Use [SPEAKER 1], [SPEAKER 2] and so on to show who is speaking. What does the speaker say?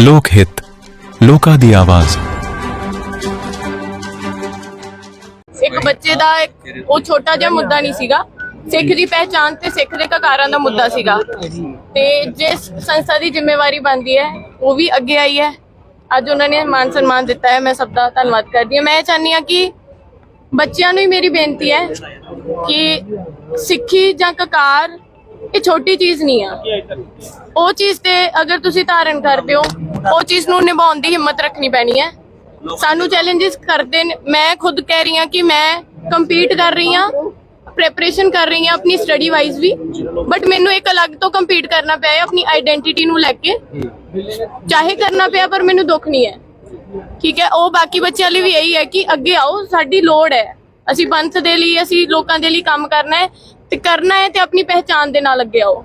[SPEAKER 1] ਲੋਕ ਹਿੱਤ, ਲੋਕਾਂ ਦੀ ਆਵਾਜ਼।
[SPEAKER 2] ਇੱਕ ਬੱਚੇ ਦਾ ਇੱਕ- ਉਹ ਛੋਟਾ ਜਿਹਾ ਮੁੱਦਾ ਨਹੀਂ ਸੀਗਾ। ਸਿੱਖ ਦੀ ਪਹਿਚਾਨ ਤੇ ਸਿੱਖ ਦੇ ਕਕਾਰਾਂ ਦਾ ਮੁੱਦਾ ਸੀਗਾ। ਤੇ ਜਿਸ ਸੰਸਥਾ ਦੀ ਜ਼ਿੰਮੇਵਾਰੀ ਬਣਦੀ ਹੈ, ਉਹ ਵੀ ਅੱਗੇ ਆਈ ਹੈ। ਅੱਜ ਉਹਨਾਂ ਨੇ ਮਾਨ ਸਨਮਾਨ ਦਿੱਤਾ ਹੈ। ਮੈਂ ਸਭ ਦਾ ਧੰਨਵਾਦ ਕਰਦੀ ਹਾਂ। ਮੈਂ ਇਹ ਚਾਹੁੰਦੀ ਹਾਂ ਕਿ ਬੱਚਿਆਂ ਨੂੰ ਹੀ ਮੇਰੀ ਬੇਨਤੀ ਹੈ ਕਿ ਸਿੱਖੀ ਜਾਂ ਕਕਾਰ ਇਹ ਛੋਟੀ ਚੀਜ਼ ਨਹੀਂ ਆ। ਉਹ ਚੀਜ਼ ਤੇ ਅਗਰ ਤੁਸੀਂ ਧਾਰਨ ਕਰਦੇ ਹੋ, ਉਹ ਚੀਜ਼ ਨੂੰ ਨਿਭਾਉਣ ਦੀ ਹਿੰਮਤ ਰੱਖਣੀ ਪੈਣੀ ਹੈ। ਸਾਨੂੰ ਚੈਲੰਜਸ ਕਰਦੇ ਨੇ, ਮੈਂ ਖੁਦ ਕਹਿ ਰਹੀ ਹਾਂ ਕਿ ਮੈਂ ਕੰਪੀਟ ਕਰ ਰਹੀ ਹਾਂ ਪ੍ਰੈਪਰੇਸ਼ਨ ਕਰ ਰਹੀ ਹਾਂ ਆਪਣੀ ਸਟੱਡੀ ਵਾਈਜ਼ ਵੀ। ਬਟ ਮੈਨੂੰ ਇੱਕ ਅਲੱਗ ਤੋਂ ਕੰਪੀਟ ਕਰਨਾ ਪਿਆ ਹੈ ਆਪਣੀ ਆਇਡੈਂਟੀਟੀ ਨੂੰ ਲੈ ਕੇ। ਚਾਹੇ ਕਰਨਾ ਪਿਆ, ਪਰ ਮੈਨੂੰ ਦੁੱਖ ਨਹੀਂ ਹੈ। ਠੀਕ ਹੈ, ਉਹ ਬਾਕੀ ਬੱਚਿਆਂ ਲਈ ਵੀ ਇਹੀ ਹੈ ਕਿ ਅੱਗੇ ਆਓ, ਸਾਡੀ ਲੋੜ ਹੈ। ਅਸੀਂ ਪੰਥ ਦੇ ਲਈ, ਅਸੀਂ ਲੋਕਾਂ ਦੇ ਲਈ ਕੰਮ ਕਰਨਾ ਹੈ ਤੇ ਕਰਨਾ ਹੈ ਤੇ ਆਪਣੀ ਪਹਿਚਾਣ ਦੇ ਨਾਲ ਅੱਗੇ ਆਓ।